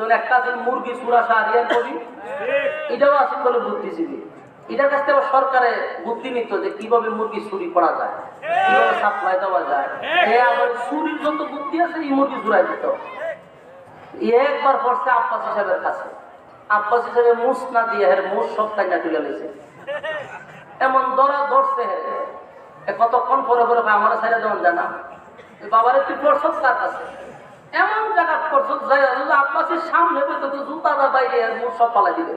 যেমন একটা আছে মুরগি এটাও আছে বুদ্ধিজীবী। এটার কাছ থেকে বুদ্ধি নিত যে কীভাবে মুরগি চুরি করা যায়, কীভাবে সাপ্লাই দেওয়া যায়। চুরির যত বুদ্ধি আছে, এই মুরগি চুরাই দিত। একবার পড়ছে আব্বাস হিসাবের কাছে। আব্বাস মুস না দিয়ে হের মুস সব টাইনা তুলে এমন ধরা ধরছে কতক্ষণ পরে পরে আমার ছেড়ে দেওয়ান জানা বাবারে তুই পড়ছ তার কাছে। এমন জায়গা করছ আব্বাসের সামনে পেতো তো জুতা দা বাইরে আর মুস সব পালাই দিলে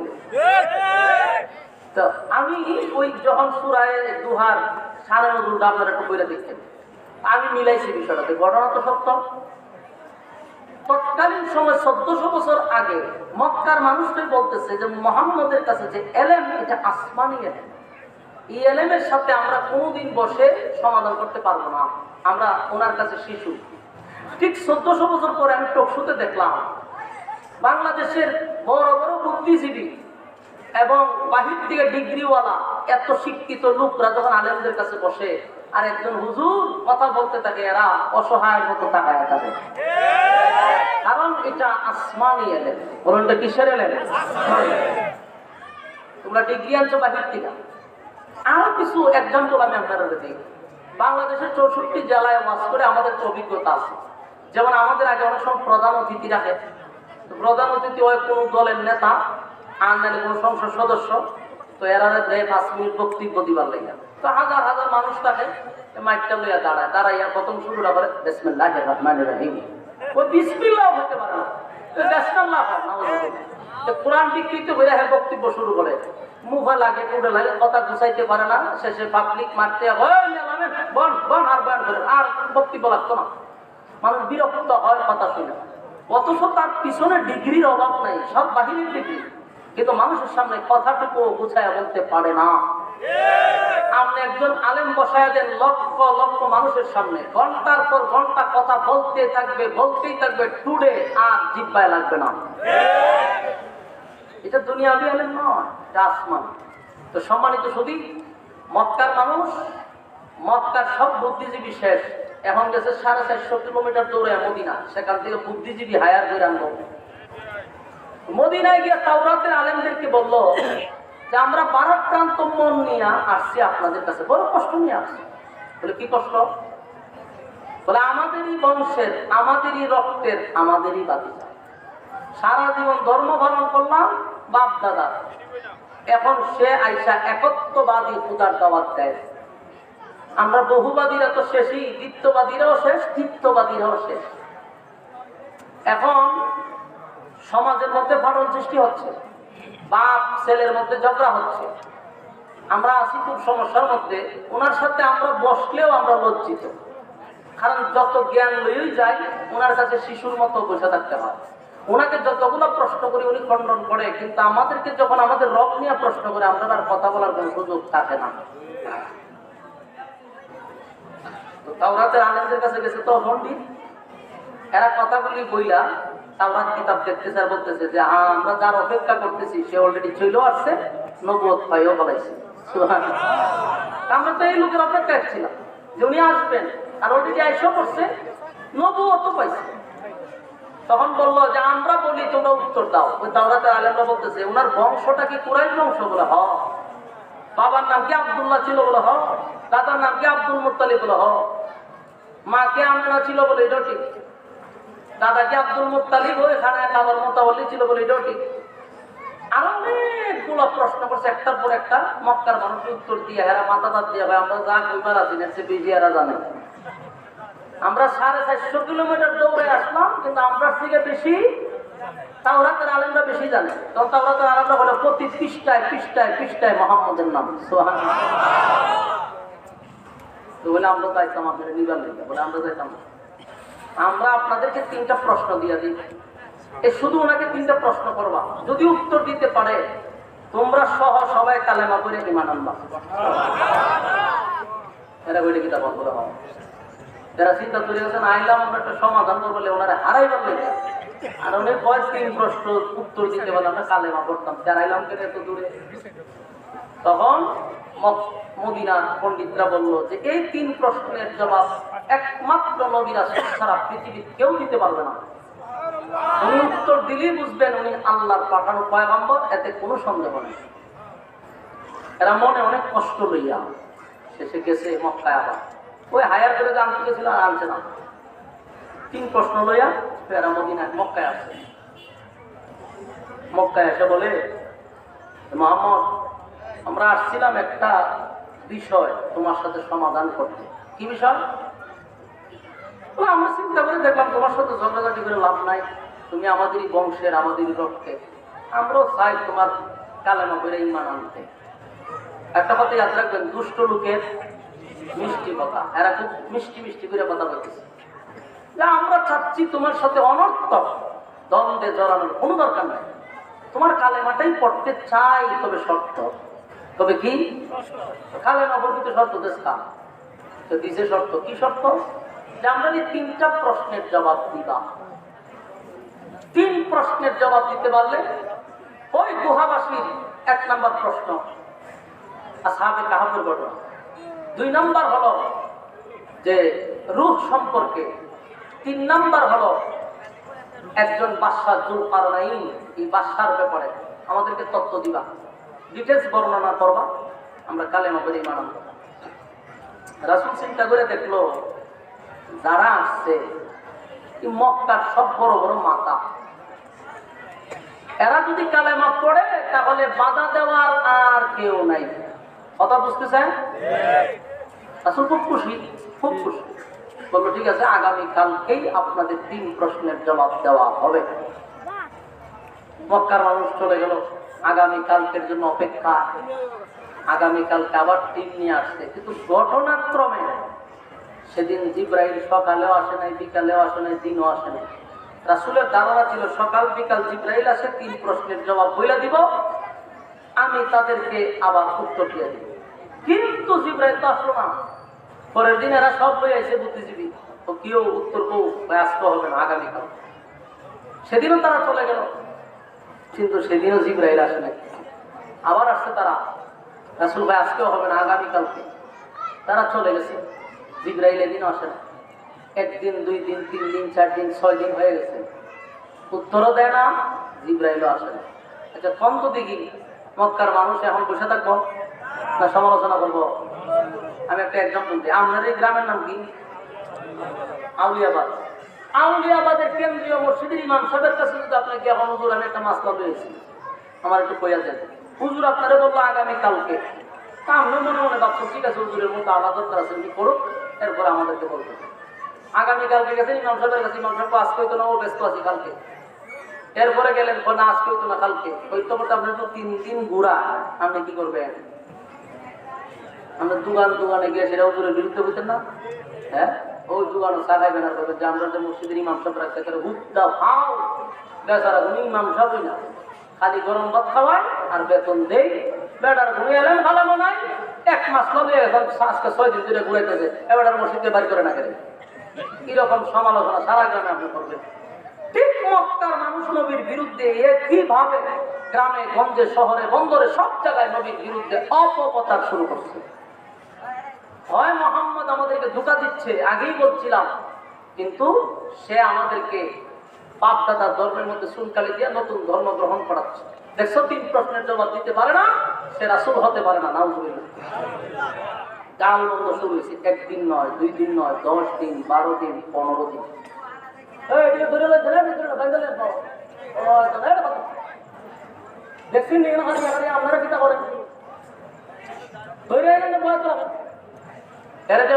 তো আমি ওই যখন সুরায় দুহার সাড়ে নজরুলটা আপনারা একটু বইটা দেখছেন, আমি মিলাইছি বিষয়টাতে। ঘটনা তো সত্য। তৎকালীন সময় চোদ্দশো বছর আগে মক্কার মানুষটাই বলতেছে যে মোহাম্মদের কাছে যে এলেম, এটা আসমানি এলেম। এই এলেমের সাথে আমরা কোনোদিন বসে সমাধান করতে পারব না। আমরা ওনার কাছে শিশু। ঠিক চোদ্দশো বছর পরে আমি টকশুতে দেখলাম, বাংলাদেশের বড় বড় বুদ্ধিজীবী এবং বাহির থেকে ডিগ্রিওয়ালা, এত শিক্ষিত লোকরা যখন আলেমদের কাছে বসে, আর একজন হুজুর কথা বলতে থাকে, এরা অসহায় মতো তাকায় থাকে। কারণ এটা আসমানি এলেন বলুন এটা কিসের এলেন তোমরা ডিগ্রি আনছো বাহির থেকে। আরও কিছু এক্সাম্পল আমি আপনারা দিই। বাংলাদেশের চৌষট্টি জেলায় ওয়াজ করে আমাদের অভিজ্ঞতা আছে। যেমন আমাদের আগে অনেক সময় প্রধান অতিথি রাখে প্রধান অতিথি হয় কোনো দলের নেতা, আর নাহলে কোনো সংসদ সদস্য, তো এরা দেয় পাঁচ মিনিট বক্তব্য দিবার লাগে তো হাজার হাজার মানুষ থাকে মাইকটা লইয়া দাঁড়ায়, দাঁড়াইয়া প্রথম শুরুটা করে রহিম। ওই বিসমিল্লাহ হতে পারে হয় না কোরআন বিকৃত হয়ে হ্যাঁ বক্তব্য শুরু করে, মুখে লাগে কুড়ে লাগে, কথা গুছাইতে পারে না, শেষে পাবলিক মারতে হয় বন বন আর বন করে আর বক্তব্য লাগতো না। মানুষ বিরক্ত হয় কথা শুনে। অথচ তার পিছনে ডিগ্রির অভাব নাই, সব বাহিনীর ডিগ্রি। কিন্তু মানুষের সামনে কথাটুকু গুছায় বলতে পারে না। আপনি একজন আলেম বসায় দেন লক্ষ লক্ষ মানুষের সামনে। ঘণ্টার পর ঘণ্টা কথা বলতে থাকবে, বলতেই থাকবে, টুডে আর জিব্বায় লাগবে না। এটা দুনিয়াবি আলেম নয়, এটা আসমান। তো সম্মানিত শুধু মক্কার মানুষ, মক্কার সব বুদ্ধিজীবী শেষ। এখন গেছে সাড়ে চারশো কিলোমিটার দৌড়ে মদিনা। সেখান থেকে বুদ্ধিজীবী হায়ার করে মদিনায় গিয়ে তাওরাতের আলেমদেরকে বলল যে, আমরা বারাক্রান্ত মন নিয়ে আসছি আপনাদের কাছে। বড় কষ্ট নিয়ে আসছি। বলে, কি কষ্ট? বলে, আমাদেরই বংশের, আমাদেরই রক্তের, আমাদেরই বাতিজা সারা জীবন ধর্ম পালন করলাম, বাপ দাদা। এখন সে আইসা একত্ববাদী খুদার দাওয়াত দেয়। আমরা বহুবাদীরা তো শেষই, দ্বিত্ববাদীরাও শেষ তৃত্ববাদীরাও শেষ। এখন সমাজের মধ্যে ফাটল সৃষ্টি হচ্ছে, বাপ, ছেলের মধ্যে ঝগড়া হচ্ছে। আমরা আছি খুব সমস্যার মধ্যে, ওনার সাথে আমরা বসলেও আমরা লজ্জিত। কারণ যত জ্ঞান লইই যাই, ওনার কাছে শিশুর মতো বসে থাকতে হয়। ওনাকে যতগুলো প্রশ্ন করি, উনি খণ্ডন করে, কিন্তু আমাদেরকে যখন আমাদের রব নিয়ে প্রশ্ন করে আমরা আর কথা বলার কোনো সুযোগ থাকে না। তাওরাতের আনন্দের কাছে গেছে তো পণ্ডিত এরা কথাগুলি বইলা তাওরাত কিতাব দেখতেছে আর বলতেছে যে হ্যাঁ আমরা যার অপেক্ষা করতেছি, সে অলরেডি চলেও আসছে নবুয়ত পাইও বলাইছে। আমরা তো এই লোকের অপেক্ষায় ছিলাম যে উনি আসবেন, আর অলরেডি আইসও করছে নবুয়ত পাইছে। তখন বলল যে, আমরা বলি, তোমরা উত্তর দাও। ওই তাওরাতের আলেমরা বলতেছে ওনার বংশটা কি কুরাইশ বংশ বলে হ। বাবার নাম কি আব্দুল্লাহ ছিল বলে হ দাদার নাম কি আব্দুল মুত্তালিব বলে হ মাকে আমেনা ছিল বলে এটাও ঠিক দাদাকে আব্দুল মুত্তালিব? হয়ে খানা খাবার মোতাবলি ছিল বলে ঠিক আরও অনেকগুলো প্রশ্ন করছে, একটার পর একটা মক্কার মানুষ উত্তর দিয়ে হেরা মাথা দাঁত দিয়ে ভাই, আমরা যা কইবার আছি না সে বেশি এরা জানে। আমরা সাড়ে চারশো কিলোমিটার দৌড়ে আসলাম, কিন্তু আমরা থেকে বেশি তাওরাতের আলেমরা বেশি জানে। তখন তাওরাতের আলেমরা বলে, প্রতি পৃষ্ঠায় পৃষ্ঠায় পৃষ্ঠায় মোহাম্মদের নাম। সোহান বলে, আমরা চাইতাম আপনাদের নিবার বলে, আমরা চাইতাম আমরা আপনাদেরকে তিনটা প্রশ্ন দিয়ে দিই। এ শুধু ওনাকে তিনটা প্রশ্ন করবা। যদি উত্তর দিতে পারে, তোমরা সহ সবাই কালেমা করে ইমান আনবা। এরা বলে কিতা বন্ধ হয় যারা চিন্তা করে গেছেন আইলাম, আমরা একটা সমাধান করব বলে ওনারা হারাইবার লেগে অনেক বয়স তিন প্রশ্ন উত্তর দিতে বলে আমরা কালেমা করতাম যারা আইলাম কেন এত দূরে। তখন মদিনার পণ্ডিতরা বলল যে, এই তিন প্রশ্নের জবাব একমাত্র নবীরা ছাড়া পৃথিবীর কেউ দিতে পারবে না। উনি উত্তর দিলেই বুঝবেন উনি আল্লাহর পাঠানো পয়গম্বর, এতে কোনো সন্দেহ নেই। এরা মনে অনেক কষ্ট লইয়া শেষে গেছে মক্কায় আবার। ওই হায়ার করে আনতে গেছিল আর আনছে না। তিন প্রশ্ন লইয়া এরা মদিনায়, মক্কায় মক্কায় এসে বলে মোহাম্মদ আমরা আসছিলাম একটা বিষয় তোমার সাথে সমাধান করতে। কি বিষয়? চিন্তা করে দেখলাম তোমার সাথে ঝগড়াঝাটি করে লাভ নাই। তুমি আমাদেরই বংশের, আমাদেরই রক্তে। আমরাও চাই তোমার কালেমা করে ইমান আনতে। একটা কথা ইয়াদ রাখবেন, দুষ্ট লোকের মিষ্টি কথা। এরা খুব মিষ্টি মিষ্টি করে কথা বলতেছে। যে আমরা চাচ্ছি তোমার সাথে অনর্থক দ্বন্দ্বে জড়ানোর কোনো দরকার নাই। তোমার কালেমাটাই পড়তে চাই, তবে শর্ত। তবে কি? কালেমা বর্বিত শর্ত দেশ তো দিছে শর্ত, কি শর্ত? যে আমরা তিনটা প্রশ্নের জবাব দিবা তিন প্রশ্নের জবাব দিতে পারলে ওই গুহাবাসীর এক নাম্বার প্রশ্ন আসাবে কাহাবের ঘটনা। দুই নাম্বার হলো যে রূপ সম্পর্কে তিন নাম্বার হলো একজন বাদশাহ জুল কারণাইন এই বাদশার ব্যাপারে আমাদেরকে তত্ত্ব দিবা। ডিটেলস বর্ণনা করবা। আমরা কালেমা করে ইমান রাসুল চিন্তা করে দেখল যারা আসছে এই মক্কার সব বড় বড় মাতা। এরা যদি কালেমা পড়ে তাহলে বাধা দেওয়ার আর কেউ নাই। কথা বুঝতেছেন? আসলে খুব খুশি খুব খুশি। বলল ঠিক আছে আগামীকালকেই আপনাদের তিন প্রশ্নের জবাব দেওয়া হবে। মক্কার মানুষ চলে গেল। আগামীকালকের জন্য অপেক্ষা। আগামীকালকে আবার টিম নিয়ে আসছে। কিন্তু ঘটনাক্রমে সেদিন জিব্রাইল সকালেও আসে নাই, বিকালেও আসে নাই, দিনও আসে নাই। রাসুলের ধারণা ছিল, সকাল বিকাল জিব্রাইল আসে, তিন প্রশ্নের জবাব বইলা দিব। আমি তাদেরকে আবার উত্তর দিয়ে দিব। কিন্তু জিব্রাইল তো আসলো না। পরের দিন এরা সব হয়ে এসে বুদ্ধিজীবী। তো কেউ উত্তর কেউ আসতে হবে না, আগামীকাল। সেদিনও তারা চলে গেল। কিন্তু সেদিনও জিব্রাইল আসে নাই। আবার আসছে তারা। রাসুল ভাই, আজকেও হবে না, আগামীকালকে। তারা চলে গেছে। জিব্রাইল এদিনও আসে না একদিন, দুই দিন, তিন দিন, চার দিন, ছয় দিন হয়ে গেছে। উত্তরও দেয় না, জিব্রাইলও আসে না আচ্ছা কম তো দেখি মক্কার মানুষ এখন বসে থাকব? না সমালোচনা করব? গ্রামের নাম কি? আউলিয়াবাদ। এখন একটা পেয়েছি আমার একটু হুজুর কালকে। তা মনে মনে ঠিক আছে আলাদা করুক এরপরে আমাদেরকে বলতে আগামী কালকে গেছেন ইমাম সাহেবের কাছে না ব্যস্ত আছি কালকে। এরপরে গেলেন না, আজকে না কালকে। আপনার তিন ঘুরা আপনি কি করবেন? আমরা দোকান দোকানে গিয়ে সেটা হুজুরের বিরুদ্ধে বলতেন না। হ্যাঁ? ওই দোকানে সাগাইবে না করবে, যে আমরা যে মসজিদের ইমাম সাহেব রাখতে পারে হুদ্দা ফাও বেচারা কোনো ইমাম সাহেবই না। খালি গরম ভাত খাওয়ায় আর বেতন দেই বেটার ঘুমিয়ে এলেন, ভালো নাই এক মাস লবে এখন আজকে ছয় দিন ধরে ঘুরাইতেছে এবার মসজিদে বাড়ি করে না গেলে কীরকম সমালোচনা সারা গ্রামে আপনি করবেন। ঠিক মক্কার মানুষ নবীর বিরুদ্ধে একইভাবে গ্রামে, গঞ্জে, শহরে, বন্দরে সব জায়গায় নবীর বিরুদ্ধে অপপ্রচার শুরু করছে। হয় মোহাম্মদ আমাদেরকে ধোকা দিচ্ছে আগেই বলছিলাম। কিন্তু সে আমাদেরকে বাপদাদার ধর্মের মধ্যে সুনকালি দিয়ে নতুন ধর্ম গ্রহণ করাচ্ছে। দেখছ তিন প্রশ্নের জবাব দিতে পারে না সে রাসুল হতে পারে না নাউজুবিল্লাহ। গাল বন্ধ শুরু হয়েছে একদিন নয় দুই দিন নয় দশ দিন বারো দিন পনেরো দিন। এই, এদিকে ধরে লে, ধরে লে, ধরে লে, বাইরে লে, বাবা। ও, তো এই দেখো। দেখছেন নি, এখানে হারিয়ে হারিয়ে আপনারা কিতা করেন ধরে এনে বয় তো রাখেন।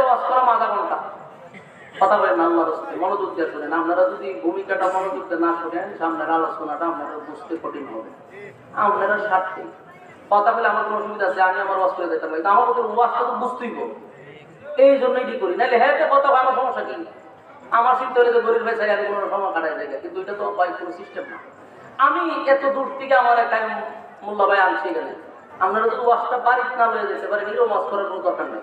ওয়াজ করাম আধা ঘণ্টা কথা বলেন আল্লাহ রসুল মনোযোগ দিয়ে শুনেন। আপনারা যদি ভূমিকাটা মনোযোগ না শোনেন, সামনের আলোচনাটা বুঝতে কঠিন হবে। আপনারা কথা বলে আমার কোনো অসুবিধা আছে, আমি আমার ওয়াজ করে দিতে পারি। আমার ওয়াজটা তো বুঝতেই এই জন্যই কি করি? নাহলে হ্যাঁ কথা সমস্যা কি? আমার হলে গরিব ভাই কোনো সময় কাটাই যায় কিন্তু এটা তো উপায় কোনো সিস্টেম না। আমি এত দূর থেকে আমার একটা ভাই আনছি এখানে আপনারা যদি ওয়াজটা বাড়িতে না লয়ে যেতে পারে হিরো ওয়াজ করার কোনো দরকার নেই।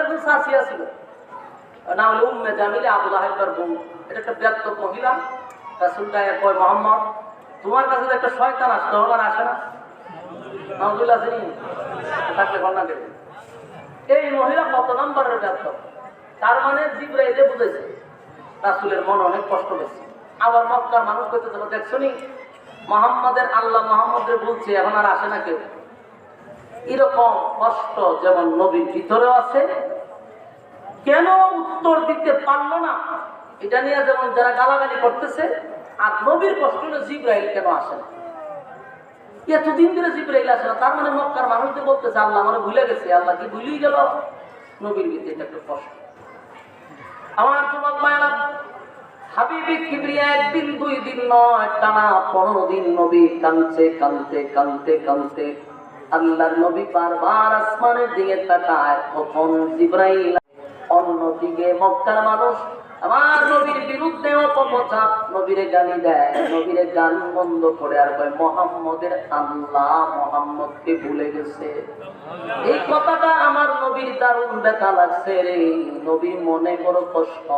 একজন ছিল জামিলে এটা একটা মহিলা রাসুল গায়ে কয় তোমার কাছে একটা না? ব্যক্ত তার মানে জিব্রাইলে বুঝেছে। রাসুলের মন অনেক কষ্ট পেয়েছে। আবার মক্কার মানুষ করতে দেখছ নি? মোহাম্মদের আল্লাহ মোহাম্মদের বলছে, এখন আর আসে না কেউ। এরকম কষ্ট যেমন নবীর ভিতরেও আছে, কেন উত্তর দিতে পারল না? এটা নিয়ে যেমন যারা গালাগালি করতেছে, আর নবীর কষ্ট হলো জিব্রাইল কেন আসে না? এতদিন ধরে জিব্রাইল আসে না, তার মানে মক্কার মানুষদের বলতেছে, আল্লাহ মানে ভুলে গেছে, আল্লাহ কি ভুলেই গেল? নবীর ভিতরে এটা একটা কষ্ট। আমার যুবক মায়েরা, হাবিবি কিবরিয়া একদিন, দুই দিন নয়, টানা পনেরো দিন নবী কানতে কানতে কানতে কানতে আল্লাহর নবী বারবার আসমানের দিকে তাকায় কখন জিব্রাইল অন্যদিকে মক্কার মানুষ আমার নবীর বিরুদ্ধে অপপ্রচার নবীরে গালি দেয়, নবীরে গান বন্ধ করে আর কয়, মোহাম্মদের আল্লাহ মোহাম্মদকে ভুলে গেছে। এই কথাটা আমার নবীর দারুণ দেখা লাগছে রে। নবীর মনে বড় কষ্ট।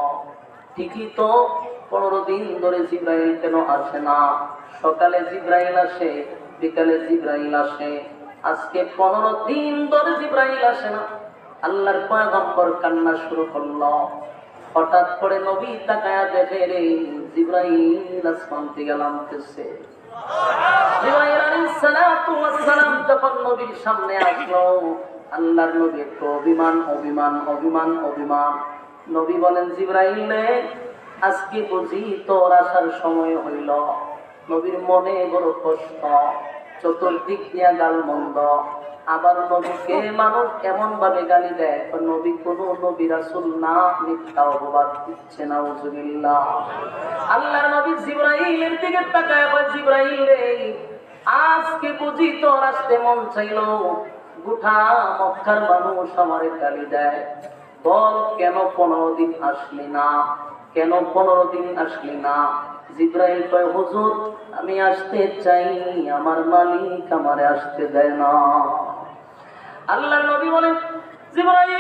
ঠিকই তো পনেরো দিন ধরে জিব্রাইল কেন আসে না? সকালে জিব্রাইল আসে, বিকালে জিব্রাইল আসে। আজকে পনেরো দিন ধরে জিব্রাইল আসে না। আল্লাহর পয়গম্বর কান্না শুরু করল। হঠাৎ করে নবী তাকায়া দেখে, রে, জিব্রাইল আসমান থেকে নামতেছে। যখন নবীর সামনে আসলো, আল্লাহর নবী একটু অভিমান অভিমান অভিমান অভিমান। নবী বলেন, জিব্রাইল রে, আজকে বুঝি তোর আসার সময় হইল। নবীর মনে বড় কষ্ট। চতুর্দিক দিয়া গাল মন্দ। আবার নবীকে মানুষ এমন ভাবে গালি দেয়? নবী কোন নবী রাসূল না, মিথ্যা অপবাদ দিচ্ছে না উজুবিল্লাহ আল্লাহর নবী জিব্রাইলের দিকে তাকায় জিব্রাইল রে, আজকে বুঝি তোর আসতে মন চাইল। গুঠা মক্কার মানুষ আমারে গালি দেয়। বল, কেন পনেরো দিন আসলি না? কেন পনেরো দিন আসলি না? জিব্রাইল কয়, হুজুর, আমি আসতে চাই আমার মালিক আমারে আসতে দেয় না। আল্লাহ নবী বলেন, জিব্রাইল,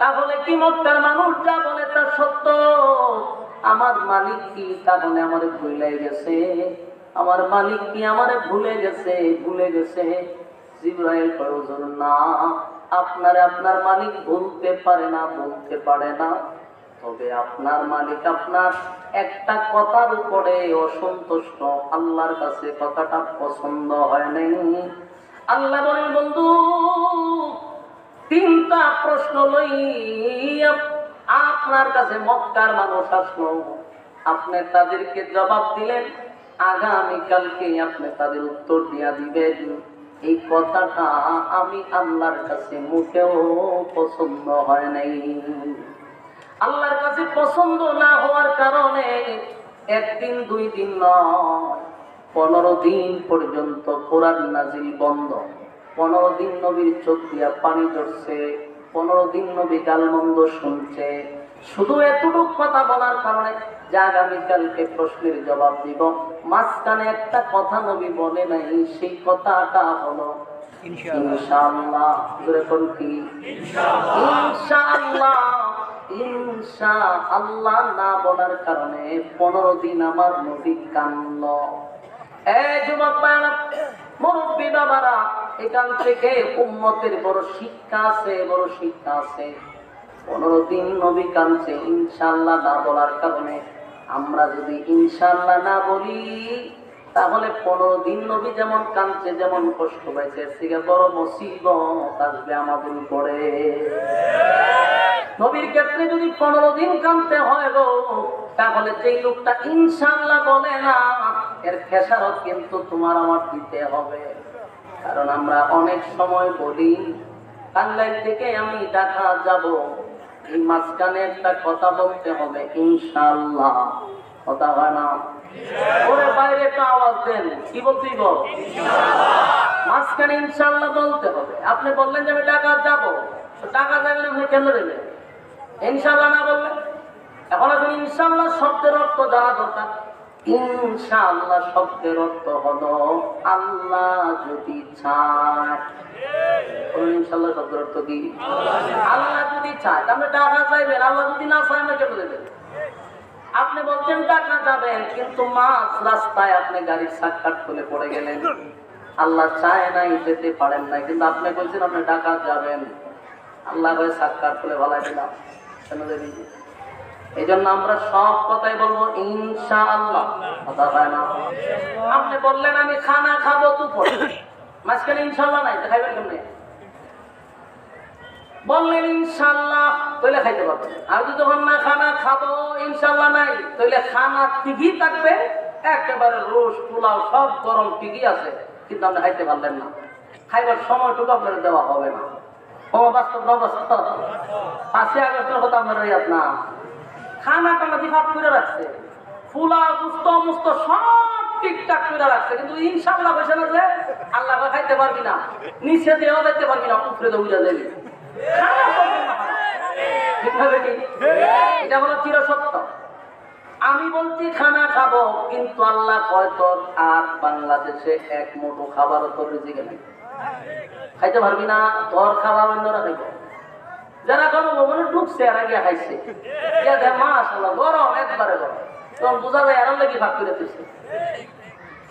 তাহলে কি মক্কার মানুষ যা বলে তা সত্য? আমার মালিক কি তা বলে আমারে ভুলে গেছে? আমার মালিক কি আমারে ভুলে গেছে? ভুলে গেছে? জিব্রাইল প্রয়োজন না, আপনারে আপনার মালিক ভুলতে পারে না, বলতে পারে না। তবে আপনার মালিক। আপনার একটা কথার উপরে অসন্তুষ্ট। আল্লাহর কাছে কথাটা পছন্দ হয় নাই। আল্লাহ বলেন, বন্ধু, তিনটা প্রশ্ন লইয়া আপনার কাছে মক্কার মানুষ আসলো। আপনি তাদেরকে জবাব দিলেন আগামীকালকে আপনি তাদের উত্তর দিয়া দিবেন। এই কথাটা আমি আল্লাহর কাছে মুখেও পছন্দ হয় নাই। আল্লাহর কাছে পছন্দ না হওয়ার কারণে একদিন দুই দিন নয় পনেরো দিন পর্যন্ত কোরআন নাজিল বন্ধ। পনেরো দিন নবীর চোখ দিয়া পানি ঝরছে পনেরো দিন নবী গালমন্দ শুনছে। শুধু এতটুকু কথা বলার কারণে যে আগামীকালকে প্রশ্নের জবাব দিব। মাঝখানে একটা কথা নবী বলে নাই সেই কথাটা হলো ইনশাআল্লাহ। কি? ইনশাআল্লাহ। ইনশা আল্লাহ না বলার কারণে পনেরো দিন আমার নবী যুবক মুরব্বী বাবারা, এখান থেকে উম্মতের বড় শিক্ষা আছে, বড় শিক্ষা আছে। পনেরো দিন নবী কানছে ইনশাল্লাহ না বলার কারণে। আমরা যদি ইনশাল্লাহ না বলি, তাহলে পনেরো দিন নবী যেমন কানছে যেমন কষ্ট পাইছে থেকে বড় মুসিবত আসবে আমাদের উপরে। নবীর ক্ষেত্রে যদি পনেরো দিন কানতে হয় গো তাহলে যেই লোকটা ইনশাল্লাহ বলে না এর খেসারত কিন্তু তোমার আমার দিতে হবে। কারণ আমরা অনেক সময় বলি কান্দাই থেকে আমি ঢাকা যাব এই মাঝখানে একটা কথা বলতে হবে ইনশাল্লাহ কথা হয় না? ওরে বাইরে একটা আওয়াজ দেন কি বলতেই বল মাঝখানে ইনশাল্লাহ বলতে হবে। আপনি বললেন যে আমি ঢাকা যাব টাকা জানলে আপনি কেন দেবেন? ইনশাল্লাহ না বললে? এখন আসলে ইনশাআল্লাহ শব্দের অর্থ জানা দরকার। ইনশাআল্লাহ শব্দের অর্থ হলো আল্লাহ যদি চায়। শব্দের অর্থ কি? আল্লাহ যদি চায় আপনি টাকা চাইবেন, আল্লাহ যদি না চায় দেবেন? আপনি বলছেন টাকা যাবেন কিন্তু মাছ রাস্তায় আপনি গাড়ির সাক্ষাৎ খুলে পড়ে গেলেন। আল্লাহ চায় নাই, যেতে পারেন নাই, কিন্তু আপনি বলছেন আপনি টাকা যাবেন আল্লাহ সাক্ষাৎ খুলে ভালাই দিলাম। এই জন্য আমরা সব কথাই বলব ইনশা আল্লাহ কথা না। আপনি বললেন, আমি খানা খাব মাঝখানে ইনশাল্লাহ নাই খাইবেন কেমনে? বললেন ইনশাল্লাহ তাহলে খাইতে আর যদি না, খানা খাব ইনশাল্লাহ নাই, তাহলে খানা ঠিকই থাকবে, একেবারে রোজ পোলাও, সব গরম ঠিকই আছে, কিন্তু আপনি খাইতে পারলেন না। খাইবার সময়টুকু আপনার দেওয়া হবে না। ও, বাস্তব না বাস্তব। কথা করে রাখছে। মুস্ত সব ঠিকঠাক রাখছে। কিন্তু ইনশাল্লাহ না যে আল্লাহ খাইতে পারবি না। যাইতে পারবি না তো আমি বলছি খানা খাব, কিন্তু আল্লাহ কয় তোর আর বাংলাদেশে এক মুঠো খাবারও তোর রিজিকে খাইতে পারবি না, তোর খাবার অন্যরা খাইব যারা কোনো গণভবনে ঢুকছে আর আগে খাইছে। দেখ মাস হলো গরম, একবারে গরম। তখন বোঝা যায় আর লাগি ভাগ করে দিচ্ছে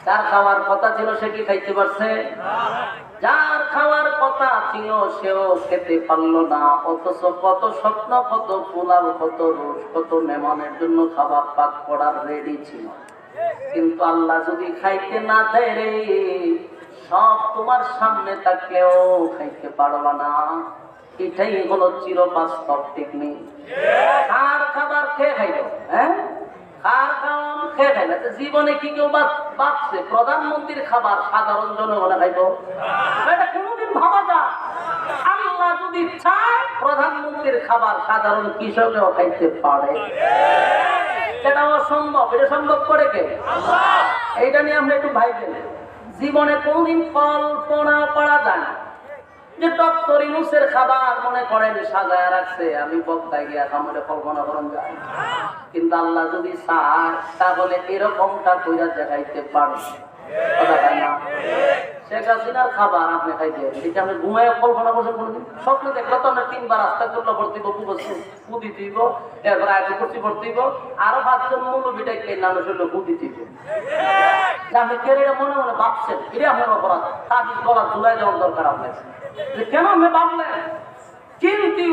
যার খাওয়ার কথা ছিল সে কি খাইতে পারছে? যার খাওয়ার কথা ছিল সেও খেতে পারল না। অথচ কত স্বপ্ন, কত পোলাও কত রোজ কত মেহমানের জন্য খাবার পাক করার রেডি ছিল। কিন্তু আল্লাহ যদি খাইতে না দেয় রে সব তোমার সামনে থাকলেও খাইতে পারবা না। এটাই হলো চির বাস্তব টেকনিক কার খাবার খেয়ে খাইল হ্যাঁ? কার খাওয়ান খেয়ে খাইল। জীবনে কি কেউ বাঁচ- বাঁচছে? প্রধানমন্ত্রীর খাবার সাধারণ জনগণে খাইব। এটা কোনোদিন ভাবা যায়। আল্লাহ যদি চায়, প্রধানমন্ত্রীর খাবার সাধারণ কৃষকেও খাইতে পারে। সেটা অসম্ভব। এটা সম্ভব করে কে? এইটা নিয়ে আমরা একটু ভাইবেন। জীবনে কোনদিন কল্পনা করা যায় না। যে ডক্টর ইনুসের খাবার মনে করেন, সাজায় রাখছে, আমি বক্তায় গিয়া খামরে কল্পনা করুন যায়। কিন্তু আল্লাহ যদি চায়, তাহলে এরকমটা কইরা দেখাইতে পারে কথা না? শেখ হাসিনার খাবার আপনি খাইতে এটা ঘুমায় কল্পনা করছেন কোনদিন। স্বপ্ন দেখলে তো আমরা তিনবার রাস্তা করলে ভর্তি পুদি দিব এরপর আগে করছি ভর্তি আরও পাঁচজন মৌলবিটা কে নাম হলো পুদি দিব। আপনি কেরিয়া মনে মনে ভাবছেন? এটা আপনার অপরাধ তাবিজ গলা ঝুলাই যাওয়ার দরকার আপনার কেন আপনি ভাবলেন কিন্তু